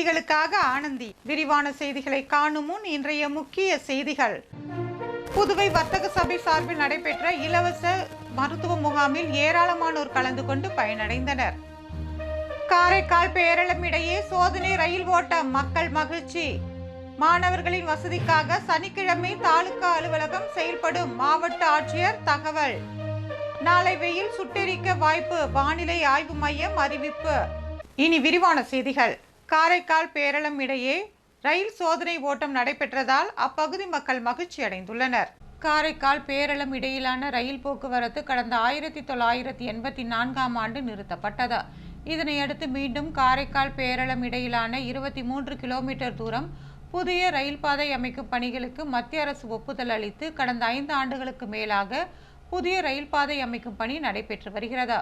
செய்திகளுக்காக ஆனந்தி. விரிவான செய்திகளை காணும் முன் இன்றைய முக்கிய செய்திகள். புதுவை வர்த்தக சபை சார்பில் நடைபெற்ற இலவச மருத்துவ முகாமில் ஏராளமானோர் கலந்து கொண்டு பயனடைந்தனர். காரைக்கால் பேரளம் இடையே சோதனை ரயில் ஓட்டம் மக்கள் மகிழ்ச்சி. மாணவர்களின் வசதிக்காக சனிக்கிழமை தாலுகா அலுவலகம் செயல்படும் மாவட்ட ஆட்சியர் தகவல். நாளை வெயில் சுட்டெரிக்க வாய்ப்பு வானிலை ஆய்வு மையம் அறிவிப்பு. இனி விரிவான செய்திகள். காரைக்கால் பேரளம் இடையே ரயில் சோதனை ஓட்டம் நடைபெற்றதால் அப்பகுதி மக்கள் மகிழ்ச்சி அடைந்துள்ளனர் காரைக்கால் பேரளம் இடையிலான ரயில் போக்குவரத்து கடந்த ஆயிரத்தி தொள்ளாயிரத்தி எண்பத்தி நான்காம் ஆண்டு நிறுத்தப்பட்டது. இதனையடுத்து மீண்டும் காரைக்கால் பேரளம் இடையிலான இருபத்தி மூன்று கிலோமீட்டர் தூரம் புதிய ரயில் பாதை அமைக்கும் பணிகளுக்கு மத்திய அரசு ஒப்புதல் அளித்து கடந்த ஐந்து ஆண்டுகளுக்கு மேலாக புதிய ரயில் பாதை அமைக்கும் பணி நடைபெற்று வருகிறது.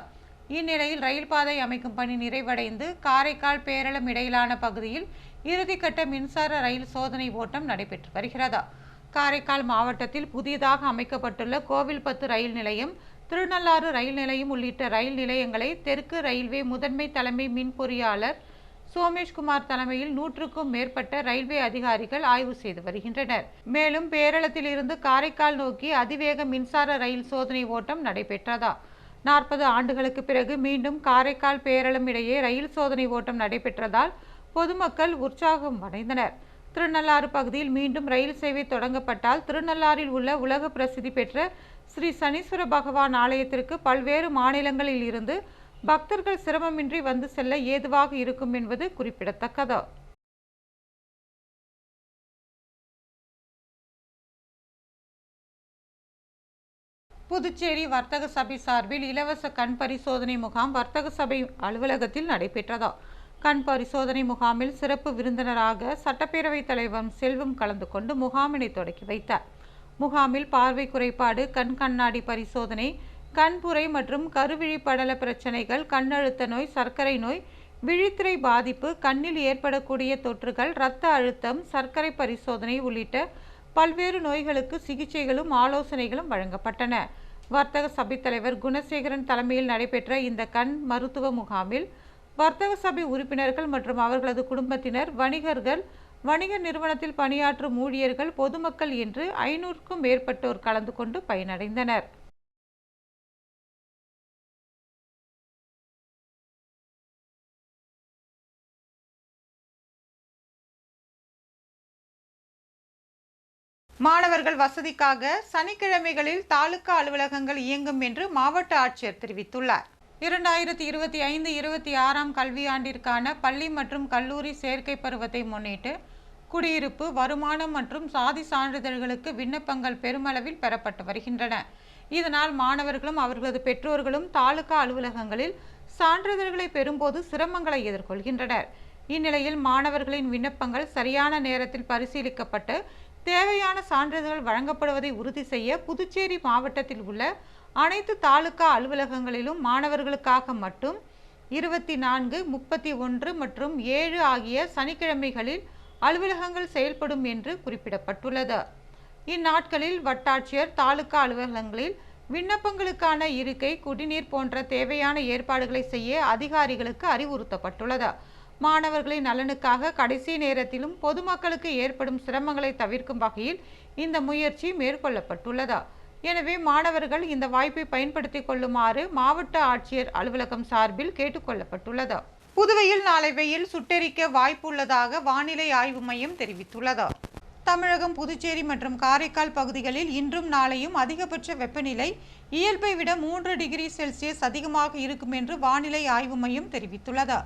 இந்நிலையில் ரயில் பாதை அமைக்கும் பணி நிறைவடைந்து காரைக்கால் பேரளம் இடையிலான பகுதியில் இறுதிக்கட்ட மின்சார ரயில் சோதனை ஓட்டம் நடைபெற்று வருகிறது. காரைக்கால் மாவட்டத்தில் புதியதாக அமைக்கப்பட்டுள்ள கோவில்பத்து ரயில் நிலையம் திருநள்ளாறு ரயில் நிலையம் உள்ளிட்ட ரயில் நிலையங்களை தெற்கு ரயில்வே முதன்மை தலைமை மின் பொறியாளர் சோமேஷ்குமார் தலைமையில் நூற்றுக்கும் மேற்பட்ட ரயில்வே அதிகாரிகள் ஆய்வு செய்து வருகின்றனர். மேலும் பேரளத்திலிருந்து காரைக்கால் நோக்கி அதிவேக மின்சார ரயில் சோதனை ஓட்டம் நடைபெற்றதா? நாற்பது ஆண்டுகளுக்கு பிறகு மீண்டும் காரைக்கால் பேரளம் இடையே ரயில் சோதனை ஓட்டம் நடைபெற்றதால் பொதுமக்கள் உற்சாகம் அடைந்தனர். திருநள்ளாறு பகுதியில் மீண்டும் ரயில் சேவை தொடங்கப்பட்டால் திருநள்ளாறில் உள்ள உலக பிரசித்தி பெற்ற ஸ்ரீ சனீஸ்வர பகவான் ஆலயத்திற்கு பல்வேறு மாநிலங்களில் இருந்து பக்தர்கள் சிரமமின்றி வந்து செல்ல ஏதுவாக இருக்கும் என்பது குறிப்பிடத்தக்கது. புதுச்சேரி வர்த்தக சபை சார்பில் இலவச கண் பரிசோதனை முகாம் வர்த்தக சபை அலுவலகத்தில் நடைபெற்றதா கண் பரிசோதனை முகாமில் சிறப்பு விருந்தினராக சட்டப்பேரவைத் தலைவர் செல்வம் கலந்து கொண்டு முகாமினை தொடக்கி வைத்தார். முகாமில் பார்வை குறைபாடு கண் கண்ணாடி பரிசோதனை கண்புரை மற்றும் கருவிழி படல பிரச்சனைகள் கண்ணழுத்த நோய் சர்க்கரை நோய் விழித்திரை பாதிப்பு கண்ணில் ஏற்படக்கூடிய தொற்றுகள் இரத்த அழுத்தம் சர்க்கரை பரிசோதனை உள்ளிட்ட பல்வேறு நோய்களுக்கு சிகிச்சைகளும் ஆலோசனைகளும் வழங்கப்பட்டன. வர்த்தக சபைத் தலைவர் குணசேகரன் தலைமையில் நடைபெற்ற இந்த கண் மருத்துவ முகாமில் வர்த்தக சபை உறுப்பினர்கள் மற்றும் அவர்களது குடும்பத்தினர் வணிகர்கள் வணிக நிறுவனத்தில் பணியாற்றும் ஊழியர்கள் பொதுமக்கள் என்று ஐநூறுக்கும் மேற்பட்டோர் கலந்து கொண்டு பயனடைந்தனர். மாணவர்கள் வசதிக்காக சனிக்கிழமைகளில் தாலுகா அலுவலகங்கள் இயங்கும் என்று மாவட்ட ஆட்சியர் தெரிவித்துள்ளார். இரண்டாயிரத்தி இருபத்தி ஐந்து இருபத்தி ஆறாம் கல்வியாண்டிற்கான பள்ளி மற்றும் கல்லூரி சேர்க்கை பருவத்தை முன்னிட்டு குடியிருப்பு வருமானம் மற்றும் சாதி சான்றிதழ்களுக்கு விண்ணப்பங்கள் பெருமளவில் பெறப்பட்டு வருகின்றன. இதனால் மாணவர்களும் அவர்களது பெற்றோர்களும் தாலுகா அலுவலகங்களில் சான்றிதழ்களை பெறும்போது சிரமங்களை எதிர்கொள்கின்றனர். இந்நிலையில் மாணவர்களின் விண்ணப்பங்கள் சரியான நேரத்தில் பரிசீலிக்கப்பட்டு தேவையான சான்றிதழ்கள் வழங்கப்படுவதை உறுதி செய்ய புதுச்சேரி மாவட்டத்தில் உள்ள அனைத்து தாலுகா அலுவலகங்களிலும் மாணவர்களுக்காக மட்டும் இருபத்தி நான்கு முப்பத்தி ஒன்று மற்றும் ஏழு ஆகிய சனிக்கிழமைகளில் அலுவலகங்கள் செயல்படும் என்று குறிப்பிடப்பட்டுள்ளது. இந்நாட்களில் வட்டாட்சியர் தாலுகா அலுவலகங்களில் விண்ணப்பங்களுக்கான இருக்கை குடிநீர் போன்ற தேவையான ஏற்பாடுகளை செய்ய அதிகாரிகளுக்கு அறிவுறுத்தப்பட்டுள்ளது. மாணவர்களின் நலனுக்காக கடைசி நேரத்திலும் பொதுமக்களுக்கு ஏற்படும் சிரமங்களை தவிர்க்கும் வகையில் இந்த முயற்சி மேற்கொள்ளப்பட்டுள்ளதா. எனவே மாணவர்கள் இந்த வாய்ப்பை பயன்படுத்திக் கொள்ளுமாறு மாவட்ட ஆட்சியர் அலுவலகம் சார்பில் கேட்டுக்கொள்ளப்பட்டுள்ளதா புதுவையில் நாளை வெயில் சுட்டெரிக்க வாய்ப்புள்ளதாக வானிலை ஆய்வு மையம் தெரிவித்துள்ளதா. தமிழகம் புதுச்சேரி மற்றும் காரைக்கால் பகுதிகளில் இன்றும் நாளையும் அதிகபட்ச வெப்பநிலை இயல்பை விட மூன்று டிகிரி செல்சியஸ் அதிகமாக இருக்கும் என்று வானிலை ஆய்வு மையம் தெரிவித்துள்ளது.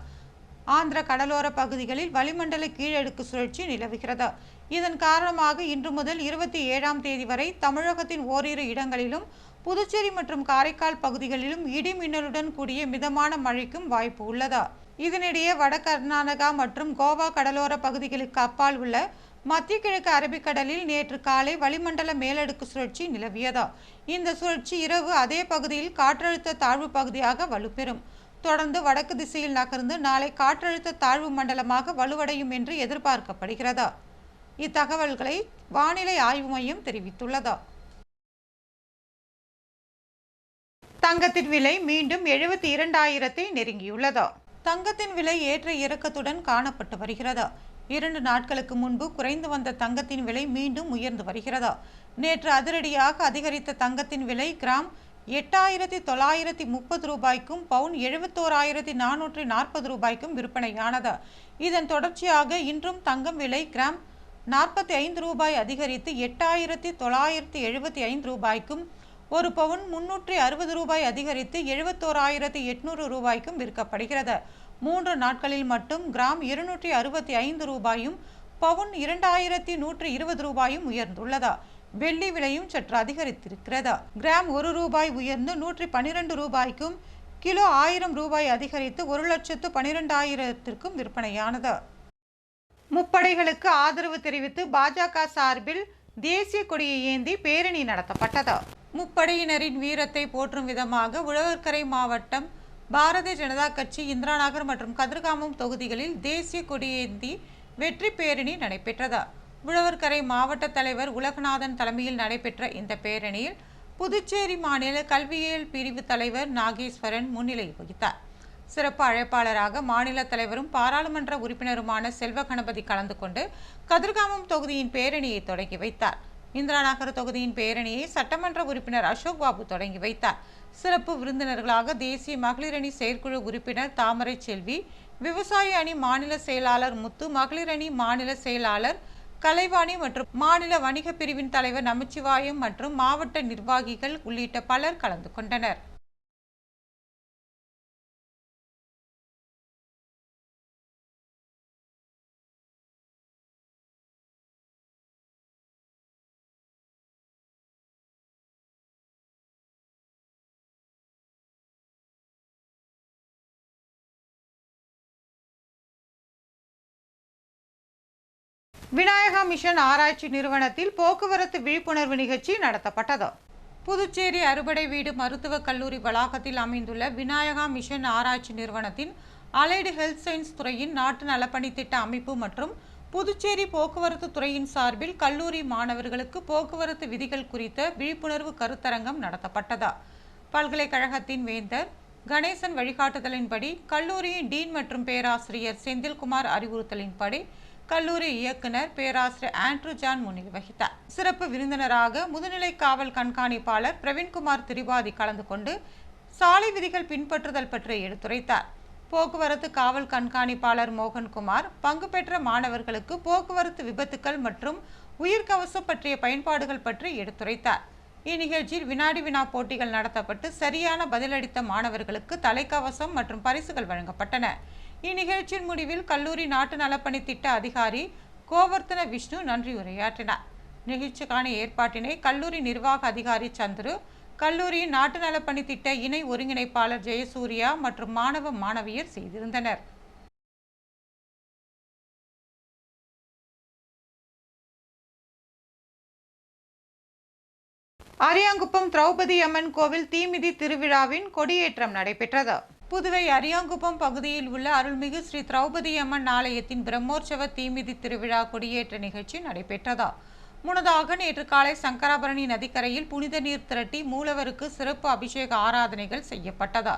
ஆந்திர கடலோர பகுதிகளில் வளிமண்டல கீழடுக்கு சுழற்சி நிலவுகிறது. இதன் காரணமாக இன்று முதல் இருபத்தி ஏழாம் தேதி வரை தமிழகத்தின் ஓரிரு இடங்களிலும் புதுச்சேரி மற்றும் காரைக்கால் பகுதிகளிலும் இடி மின்னலுடன் கூடிய மிதமான மழைக்கும் வாய்ப்பு உள்ளது. இதனிடையே வட கர்நாடகா மற்றும் கோவா கடலோர பகுதிகளுக்கு அப்பால் உள்ள மத்திய கிழக்கு அரபிக்கடலில் நேற்று காலை வளிமண்டல மேலடுக்கு சுழற்சி நிலவியதா. இந்த சுழற்சி இரவு அதே பகுதியில் காற்றழுத்த தாழ்வு பகுதியாக வலுப்பெறும். தொடர்ந்து வடக்கு திசையில் நகர்ந்து நாளை காற்றழுத்த தாழ்வு மண்டலமாக வலுவடையும் என்று எதிர்பார்க்கப்படுகிறதா. இத்தகவல்களை வானிலை ஆய்வு மையம் தெரிவித்துள்ளதா. தங்கத்தின் விலை மீண்டும் எழுபத்தி இரண்டாயிரத்தை நெருங்கியுள்ளதா. தங்கத்தின் விலை ஏற்ற இறக்கத்துடன் காணப்பட்டு வருகிறதா. இரண்டு நாட்களுக்கு முன்பு குறைந்து வந்த தங்கத்தின் விலை மீண்டும் உயர்ந்து வருகிறதா. நேற்று அதிரடியாக அதிகரித்த தங்கத்தின் விலை கிராம் எட்டாயிரத்தி தொள்ளாயிரத்தி முப்பது ரூபாய்க்கும் பவுன் எழுபத்தோராயிரத்தி நானூற்றி நாற்பது ரூபாய்க்கும் விற்பனையானது. இதன் தொடர்ச்சியாக இன்றும் தங்கம் விலை கிராம் நாற்பத்தி ஐந்து ரூபாய் அதிகரித்து எட்டாயிரத்தி தொள்ளாயிரத்தி எழுபத்தி ஐந்து ரூபாய்க்கும் ஒரு பவுன் முன்னூற்றி அறுபது ரூபாய் அதிகரித்து எழுபத்தோராயிரத்தி எட்நூறு ரூபாய்க்கும் விற்கப்படுகிறது. மூன்று நாட்களில் மட்டும் கிராம் இருநூற்றி அறுபத்தி ஐந்து ரூபாயும் பவுன் இரண்டாயிரத்தி நூற்றி இருபது ரூபாயும் உயர்ந்துள்ளதா. வெள்ளி விலையும் சற்று அதிகரித்திருக்கிறதா? கிராம் ஒரு ரூபாய் உயர்ந்து நூற்றி பன்னிரண்டு ரூபாய்க்கும் கிலோ ஆயிரம் ரூபாய் அதிகரித்து ஒரு லட்சத்து பனிரெண்டாயிரத்திற்கும் விற்பனையானது? முப்படைகளுக்கு ஆதரவு தெரிவித்து பாஜக சார்பில் தேசிய கொடியை ஏந்தி பேரணி நடத்தப்பட்டது? முப்படையினரின் வீரத்தை போற்றும் விதமாக உழவர்கரை மாவட்டம் பாரதிய ஜனதா கட்சி இந்திராநகர் மற்றும் கதிர்காமம் தொகுதிகளில் தேசிய கொடியேந்தி வெற்றி பேரணி நடைபெற்றது? உழவர்கரை மாவட்ட தலைவர் உலகநாதன் தலைமையில் நடைபெற்ற இந்த பேரணியில் புதுச்சேரி மாநில கல்வியியல் பிரிவு தலைவர் நாகேஸ்வரன் முன்னிலை வகித்தார். சிறப்பு அழைப்பாளராக மாநில தலைவரும் பாராளுமன்ற உறுப்பினருமான செல்வ கணபதி கலந்து கொண்டு கதிர்காமம் தொகுதியின் பேரணியை தொடங்கி வைத்தார். இந்திரா நகர் தொகுதியின் பேரணியை சட்டமன்ற உறுப்பினர் அசோக் பாபு தொடங்கி வைத்தார். சிறப்பு விருந்தினர்களாக தேசிய மகளிர் அணி செயற்குழு உறுப்பினர் தாமரை செல்வி விவசாய அணி மாநில செயலாளர் முத்து மகளிரணி மாநில செயலாளர் கலைவாணி மற்றும் மாநில வணிக பிரிவின் தலைவர் நமச்சிவாயம் மற்றும் மாவட்ட நிர்வாகிகள் உள்ளிட்ட பலர் கலந்து கொண்டனர். விநாயகா மிஷன் ஆராய்ச்சி நிறுவனத்தில் போக்குவரத்து விழிப்புணர்வு நிகழ்ச்சி நடத்தப்பட்டது. புதுச்சேரி அறுபடை வீடு மருத்துவக் கல்லூரி வளாகத்தில் அமைந்துள்ள விநாயகா மிஷன் ஆராய்ச்சி நிறுவனத்தின் அலைடு ஹெல்த் சயின்ஸ் துறையின் நாட்டு நலப்பணி திட்ட அமைப்பு மற்றும் புதுச்சேரி போக்குவரத்து துறையின் சார்பில் கல்லூரி மாணவர்களுக்கு போக்குவரத்து விதிகள் குறித்த விழிப்புணர்வு கருத்தரங்கம் நடத்தப்பட்டது. பல்கலைக்கழகத்தின் வேந்தர் கணேசன் வழிகாட்டுதலின்படி கல்லூரியின் டீன் மற்றும் பேராசிரியர் செந்தில்குமார் அறிவுறுத்தலின்படி கல்லூரி இயக்குனர் பேராசிரியர் ஆண்ட்ரூ ஜான் முன்னிலை வகித்தார். சிறப்பு விருந்தினராக முதுநிலை காவல் கண்காணிப்பாளர் பிரவீன்குமார் திரிபாதி கலந்து கொண்டு சாலை விதிகள் பின்பற்றுதல் பற்றி எடுத்துரைத்தார். போக்குவரத்து காவல் கண்காணிப்பாளர் மோகன்குமார் பங்கு பெற்ற மாணவர்களுக்கு போக்குவரத்து விபத்துக்கள் மற்றும் உயிர்கவசம் பற்றிய பயன்பாடுகள் பற்றி எடுத்துரைத்தார். இந்நிகழ்ச்சியில் வினாடி வினா போட்டிகள் நடத்தப்பட்டு சரியான பதிலளித்த மாணவர்களுக்கு தலைக்கவசம் மற்றும் பரிசுகள் வழங்கப்பட்டன. இந்நிகழ்ச்சியின் முடிவில் கல்லூரி நாட்டு நலப்பணி திட்ட அதிகாரி கோவர்த்தன விஷ்ணு நன்றி உரையாற்றினார். நிகழ்ச்சிக்கான ஏற்பாட்டினை கல்லூரி நிர்வாக அதிகாரி சந்துரு கல்லூரியின் நாட்டு நலப்பணி திட்ட இணை ஒருங்கிணைப்பாளர் ஜெயசூர்யா மற்றும் மாணவ மாணவியர் செய்திருந்தனர். அரியாங்குப்பம் திரௌபதி அம்மன் கோவில் தீமிதி திருவிழாவின் கொடியேற்றம் நடைபெற்றது. புதுவை அரியாங்குப்பம் பகுதியில் உள்ள அருள்மிகு ஸ்ரீ திரௌபதி அம்மன் ஆலயத்தின் பிரம்மோற்சவ தீமிதி திருவிழா கொடியேற்ற நிகழ்ச்சி நடைபெற்றதா? முன்னதாக நேற்று காலை சங்கராபரணி நதிக்கரையில் புனித நீர் திரட்டி மூலவருக்கு சிறப்பு அபிஷேக ஆராதனைகள் செய்யப்பட்டதா?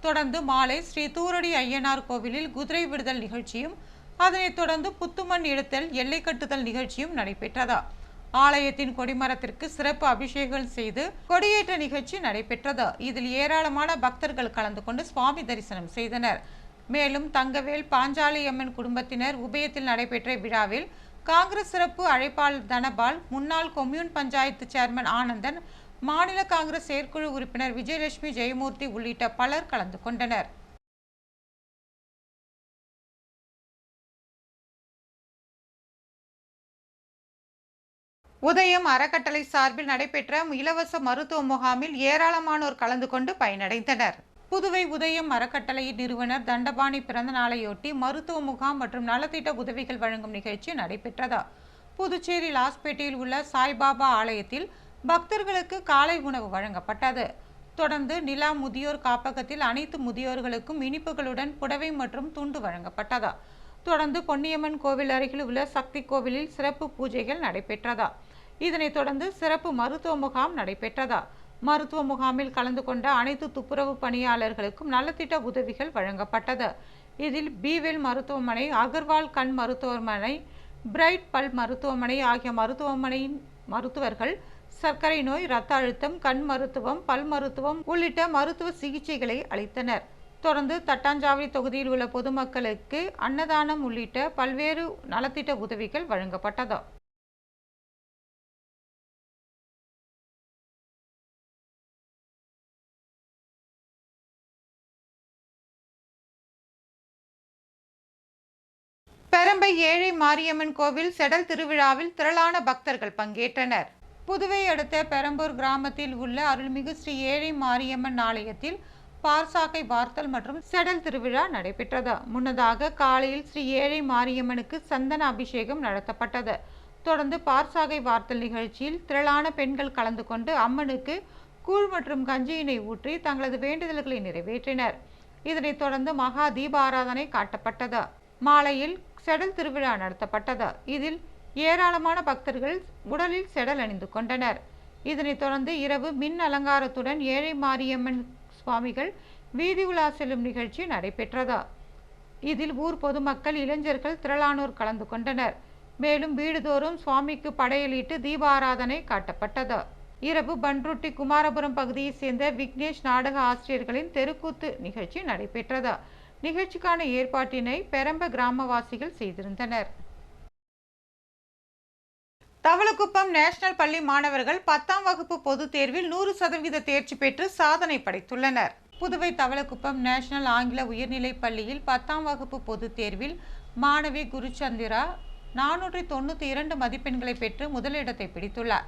தொடர்ந்து மாலை ஸ்ரீ தூரடி ஐயனார் கோவிலில் குதிரை விடுதல் நிகழ்ச்சியும் அதனைத் தொடர்ந்து புத்துமண் எடுத்தல் எல்லை கட்டுதல் நிகழ்ச்சியும் நடைபெற்றதா? ஆலயத்தின் கொடிமரத்திற்கு சிறப்பு அபிஷேகம் செய்து கொடியேற்ற நிகழ்ச்சி நடைபெற்றது. இதில் ஏராளமான பக்தர்கள் கலந்து கொண்டு சுவாமி தரிசனம் செய்தனர். மேலும் தங்கவேல் பாஞ்சாலியம்மன் குடும்பத்தினர் உபயத்தில் நடைபெற்ற விழாவில் காங்கிரஸ் சிறப்பு அழைப்பாளர் தனபால் முன்னாள் கொம்யூன் பஞ்சாயத்து சேர்மன் ஆனந்தன் மாநில காங்கிரஸ் செயற்குழு உறுப்பினர் விஜயலட்சுமி ஜெயமூர்த்தி உள்ளிட்ட பலர் கலந்து கொண்டனர். உதயம் அறக்கட்டளை சார்பில் நடைபெற்ற இலவச மருத்துவ முகாமில் ஏராளமானோர் கலந்து கொண்டு பயனடைந்தனர். புதுவை உதயம் அறக்கட்டளையின் நிறுவனர் தண்டபாணி பிறந்த நாளையொட்டி மருத்துவ முகாம் மற்றும் நலத்திட்ட உதவிகள் வழங்கும் நிகழ்ச்சி நடைபெற்றதா. புதுச்சேரி லாஸ்பேட்டையில் உள்ள சாய்பாபா ஆலயத்தில் பக்தர்களுக்கு காலை உணவு வழங்கப்பட்டது. தொடர்ந்து நிலா முதியோர் காப்பகத்தில் அனைத்து முதியோர்களுக்கும் இனிப்புகளுடன் புடவை மற்றும் துண்டு வழங்கப்பட்டதா. தொடர்ந்து பொன்னியம்மன் கோவில் அருகில் உள்ள சக்தி கோவிலில் சிறப்பு பூஜைகள் நடைபெற்றதா. இதனைத் தொடர்ந்து சிறப்பு மருத்துவ முகாம் நடைபெற்றதா? மருத்துவ முகாமில் கலந்து கொண்ட அனைத்து துப்புரவு பணியாளர்களுக்கும் நலத்திட்ட உதவிகள் வழங்கப்பட்டது. இதில் பீவெல் மருத்துவமனை அகர்வால் கண் மருத்துவமனை பிரைட் பல் மருத்துவமனை ஆகிய மருத்துவமனையின் மருத்துவர்கள் சர்க்கரை நோய் இரத்த அழுத்தம் கண் மருத்துவம் பல் மருத்துவம் உள்ளிட்ட மருத்துவ சிகிச்சைகளை அளித்தனர். தொடர்ந்து தட்டாஞ்சாவடி தொகுதியில் உள்ள பொதுமக்களுக்கு அன்னதானம் உள்ளிட்ட பல்வேறு நலத்திட்ட உதவிகள் வழங்கப்பட்டது. பெரம்பை ஏழை மாரியம்மன் கோவில் செடல் திருவிழாவில் திரளான பக்தர்கள் பங்கேற்றனர். புதுவை அடுத்த பெரம்பூர் கிராமத்தில் உள்ள அருள்மிகு ஸ்ரீ ஏழை மாரியம்மன் ஆலயத்தில் பார்சாக்கை வார்த்தல் மற்றும் செடல் திருவிழா நடைபெற்றது. முன்னதாக காலையில் ஸ்ரீ ஏழை மாரியம்மனுக்கு சந்தன அபிஷேகம் நடத்தப்பட்டது. தொடர்ந்து பார்சாகை வார்த்தல் நிகழ்ச்சியில் திரளான பெண்கள் கலந்து கொண்டு அம்மனுக்கு கூழ் மற்றும் கஞ்சியினை ஊற்றி தங்களது வேண்டுதல்களை நிறைவேற்றினர். இதனைத் தொடர்ந்து மகா தீபாராதனை காட்டப்பட்டது. மாலையில் செடல் திருவிழா நடத்தப்பட்டது. இதில் ஏராளமான பக்தர்கள் உடலில் செடல் அணிந்து கொண்டனர். இதனைத் தொடர்ந்து இரவு மின் அலங்காரத்துடன் ஏழை மாரியம்மன் சுவாமிகள் வீதி உலா செல்லும் நிகழ்ச்சி நடைபெற்றது. இதில் ஊர் பொதுமக்கள் இளைஞர்கள் திரளானோர் கலந்து கொண்டனர். மேலும் வீடுதோறும் சுவாமிக்கு படையலிட்டு தீபாராதனை காட்டப்பட்டது. இரவு பன்ருட்டி குமாரபுரம் பகுதியைச் சேர்ந்த விக்னேஷ் நாடக ஆசிரியர்களின் தெருக்கூத்து நிகழ்ச்சி நடைபெற்றது. நிகழ்ச்சிக்கான ஏற்பாட்டினை பெரம்ப கிராமவாசிகள் செய்திருந்தனர். தவளக்குப்பம் நேஷனல் பள்ளி மாணவர்கள் பத்தாம் வகுப்பு பொதுத் தேர்வில் நூறு சதவீத தேர்ச்சி பெற்று சாதனை படைத்துள்ளனர். புதுவை தவளக்குப்பம் நேஷனல் ஆங்கில உயர்நிலைப் பள்ளியில் பத்தாம் வகுப்பு பொதுத் தேர்வில் மாணவி குருச்சந்திரா நானூற்றி தொண்ணூற்றி இரண்டு மதிப்பெண்களை பெற்று முதலிடத்தை பிடித்துள்ளார்.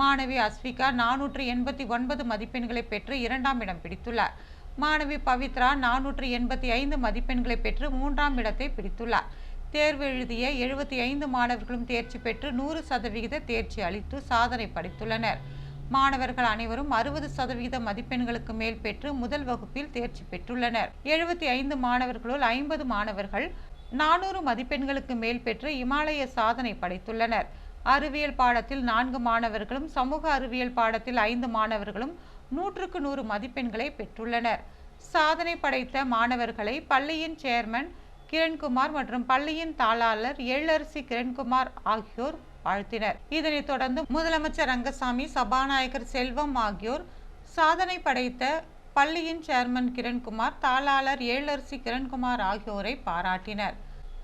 மாணவி அஸ்விகா நானூற்று எண்பத்தி ஒன்பது மதிப்பெண்களை பெற்று இரண்டாம் இடம் பிடித்துள்ளார். மாணவி பவித்ரா நானூற்று எண்பத்தி ஐந்து மதிப்பெண்களை பெற்று மூன்றாம் இடத்தை பிடித்துள்ளார். தேர்வு எழுதிய எழுபத்தி ஐந்து மாணவர்களும் தேர்ச்சி பெற்று நூறு சதவிகித தேர்ச்சி அளித்து சாதனை படைத்துள்ளனர். மாணவர்கள் அனைவரும் அறுபது சதவிகித மதிப்பெண்களுக்கு மேல் பெற்று முதல் வகுப்பில் தேர்ச்சி பெற்றுள்ளனர். எழுபத்தி ஐந்து மாணவர்களுள் ஐம்பது மாணவர்கள் நானூறு மதிப்பெண்களுக்கு மேல் பெற்று இமாலய சாதனை படைத்துள்ளனர். அறிவியல் பாடத்தில் நான்கு மாணவர்களும் சமூக அறிவியல் பாடத்தில் ஐந்து மாணவர்களும் நூற்றுக்கு நூறு மதிப்பெண்களை பெற்றுள்ளனர். சாதனை படைத்த மாணவர்களை பள்ளியின் சேர்மன் கிரண்குமார் மற்றும் பள்ளியின் தாளாளர் எழிலரசி கிரண்குமார் ஆகியோர் வாழ்த்தினர். இதனைத் தொடர்ந்து முதலமைச்சர் ரங்கசாமி சபாநாயகர் செல்வம் ஆகியோர் சாதனை படைத்த பள்ளியின் சேர்மன் கிரண்குமார் தாளாளர் ஏழரசி கிரண்குமார் ஆகியோரை பாராட்டினர்.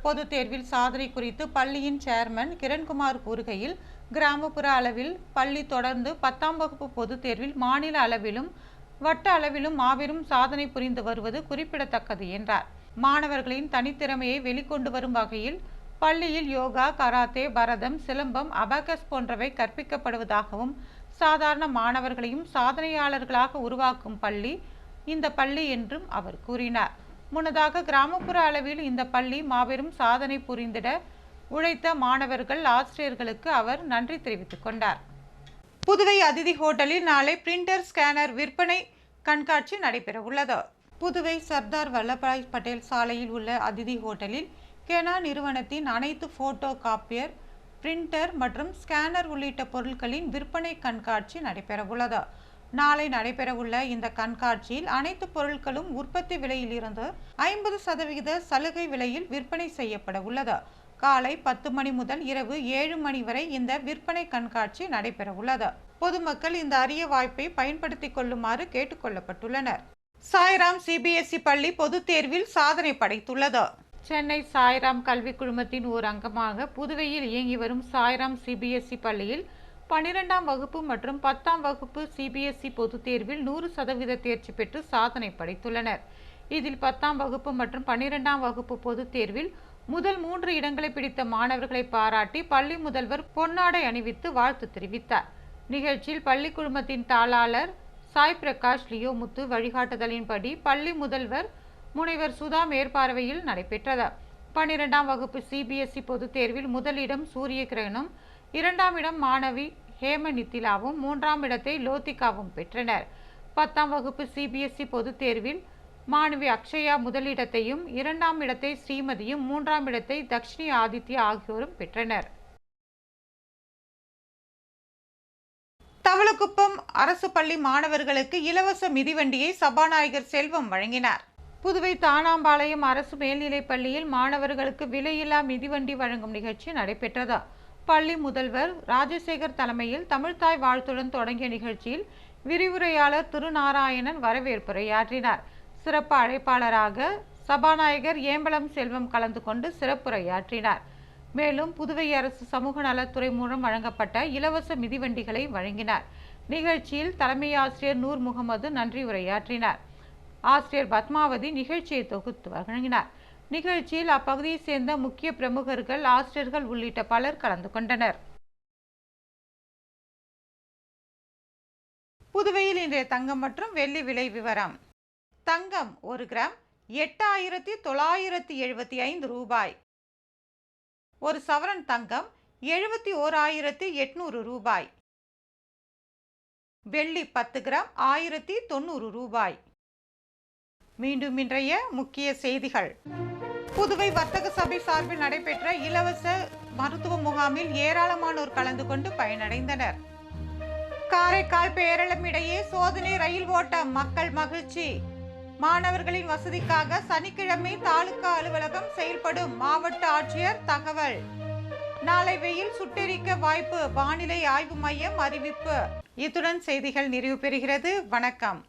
பொதுத் தேர்வில் சாதனை குறித்து பள்ளியின் சேர்மன் கிரண்குமார் கூறுகையில் கிராமப்புற அளவில் பள்ளி தொடர்ந்து பத்தாம் வகுப்பு பொதுத் தேர்வில் மாநில அளவிலும் வட்ட அளவிலும் மாபெரும் சாதனை புரிந்து வருவது குறிப்பிடத்தக்கது என்றார். மாணவர்களின் தனித்திறமையை வெளிக்கொண்டு வரும் வகையில் பள்ளியில் யோகா கராத்தே பரதம் சிலம்பம் அபகஸ் போன்றவை கற்பிக்கப்படுவதாகவும் சாதாரண மாணவர்களையும் சாதனையாளர்களாக உருவாக்கும் பள்ளி இந்த பள்ளி என்றும் அவர் கூறினார். முன்னதாக கிராமப்புற அளவில் இந்த பள்ளி மாபெரும் சாதனை புரிந்திட உழைத்த மாணவர்கள் ஆசிரியர்களுக்கு அவர் நன்றி தெரிவித்துக் கொண்டார். புதுவை அதிதி ஹோட்டலில் நாளை பிரிண்டர் ஸ்கேனர் விற்பனை கண்காட்சி நடைபெற உள்ளது. புதுவை சர்தார் வல்லபாய் பட்டேல் சாலையில் உள்ள அதிதி ஹோட்டலில் கெனா நிறுவனத்தின் அனைத்து போட்டோ காப்பியர் பிரிண்டர் மற்றும் ஸ்கேனர் உள்ளிட்ட பொருட்களின் விற்பனை கண்காட்சி நடைபெற உள்ளது. நாளை நடைபெறவுள்ள இந்த கண்காட்சியில் அனைத்து பொருட்களும் உற்பத்தி விலையிலிருந்து ஐம்பது சதவிகித சலுகை விலையில் விற்பனை செய்யப்பட உள்ளது. காலை பத்து மணி முதல் இரவு ஏழு மணி வரை இந்த விற்பனை கண்காட்சி நடைபெற உள்ளது பொதுமக்கள் இந்த அரிய வாய்ப்பை பயன்படுத்திக் கொள்ளுமாறு கேட்டுக்கொள்ளப்பட்டுள்ளனர் சாய்ராம் சிபிஎஸ்இ பள்ளி பொதுத் தேர்வில் சாதனை படைத்துள்ளது. சென்னை சாய்ராம் கல்விக் குழுமத்தின் ஓர் அங்கமாக புதுவையில் இயங்கி வரும் சாய்ராம் சிபிஎஸ்இ பள்ளியில் பன்னிரெண்டாம் வகுப்பு மற்றும் பத்தாம் வகுப்பு சிபிஎஸ்இ பொதுத் தேர்வில் நூறு சதவீத தேர்ச்சி பெற்று சாதனை படைத்துள்ளனர். இதில் பத்தாம் வகுப்பு மற்றும் பன்னிரெண்டாம் வகுப்பு பொதுத் தேர்வில் முதல் மூன்று இடங்களை பிடித்த மாணவர்களை பாராட்டி பள்ளி முதல்வர் பொன்னாடை அணிவித்து வாழ்த்து தெரிவித்தார். நிகழ்ச்சியில் பள்ளி குழுமத்தின் தாளாளர் சாய் பிரகாஷ் லியோ முத்து வழிகாட்டுதலின்படி பள்ளி முதல்வர் முனைவர் சுதா மேற்பார்வையில் நடைபெற்றது. பன்னிரெண்டாம் வகுப்பு சிபிஎஸ்இ பொதுத் தேர்வில் முதலிடம் சூரிய கிரகணம் இரண்டாம் இடம் மாணவி ஹேம நித்திலாவும் மூன்றாம் இடத்தை லோதிகாவும் பெற்றனர். பத்தாம் வகுப்பு சிபிஎஸ்இ பொதுத் தேர்வில் மாணவி அக்ஷயா முதலிடத்தையும் இரண்டாம் இடத்தை ஸ்ரீமதியும் மூன்றாம் இடத்தை தக்ஷினி ஆதித்யா ஆகியோரும் பெற்றனர். தவளக்குப்பம் அரசு பள்ளி மாணவர்களுக்கு இலவச மிதிவண்டியை சபாநாயகர் செல்வம் வழங்கினார். புதுவை தானாம்பாளையம் அரசு மேல்நிலைப் பள்ளியில் மாணவர்களுக்கு விலையில்லா மிதிவண்டி வழங்கும் நிகழ்ச்சி நடைபெற்றது. பள்ளி முதல்வர் ராஜசேகர் தலைமையில் தமிழ்தாய் வாழ்த்துடன் தொடங்கிய நிகழ்ச்சியில் விரிவுரையாளர் திருநாராயணன் வரவேற்புரையாற்றினார். சிறப்பு அழைப்பாளராக சபாநாயகர் ஏம்பலம் செல்வம் கலந்து கொண்டு சிறப்புரையாற்றினார். மேலும் புதுவை அரசு சமூக நலத்துறை மூலம் வழங்கப்பட்ட இலவச மிதிவண்டிகளை வழங்கினார். நிகழ்ச்சியில் தலைமை ஆசிரியர் நூர் முகமது நன்றி உரையாற்றினார். ஆசிரியர் பத்மாவதி நிகழ்ச்சியை தொகுத்து வழங்கினார். நிகழ்ச்சியில் அப்பகுதியைச் சேர்ந்த முக்கிய பிரமுகர்கள் ஆசிரியர்கள் உள்ளிட்ட பலர் கலந்து கொண்டனர். புதுவையில் இன்றைய தங்கம் மற்றும் வெள்ளி விலை விவரம். தங்கம் ஒரு கிராம் எட்டாயிரத்தி தொள்ளாயிரத்தி எழுபத்தி ஐந்து ரூபாய். ஒரு சவரன் தங்கம் எழுபத்தி ஓராயிரத்தி எட்நூறு ரூபாய். வெள்ளி பத்து கிராம் ஆயிரத்தி தொண்ணூறு ரூபாய். மீண்டும் இன்றைய முக்கிய செய்திகள். புதுவை வர்த்தக சபை சார்பில் நடைபெற்ற இலவச மருத்துவ முகாமில் ஏராளமானோர் கலந்து கொண்டு பயனடைந்தனர். காரைக்கால் பேரளம் இடையே சோதனை ரயில் ஓட்டம். மக்கள் மகிழ்ச்சி. மாணவர்களின் வசதிக்காக சனிக்கிழமை தாலுகா அலுவலகம் செயல்படும் மாவட்ட ஆட்சியர் தகவல். நாளை வெயில் சுட்டெரிக்க வாய்ப்பு வானிலை ஆய்வு மையம் அறிவிப்பு. இத்துடன் செய்திகள் நிறைவு பெறுகிறது. வணக்கம்.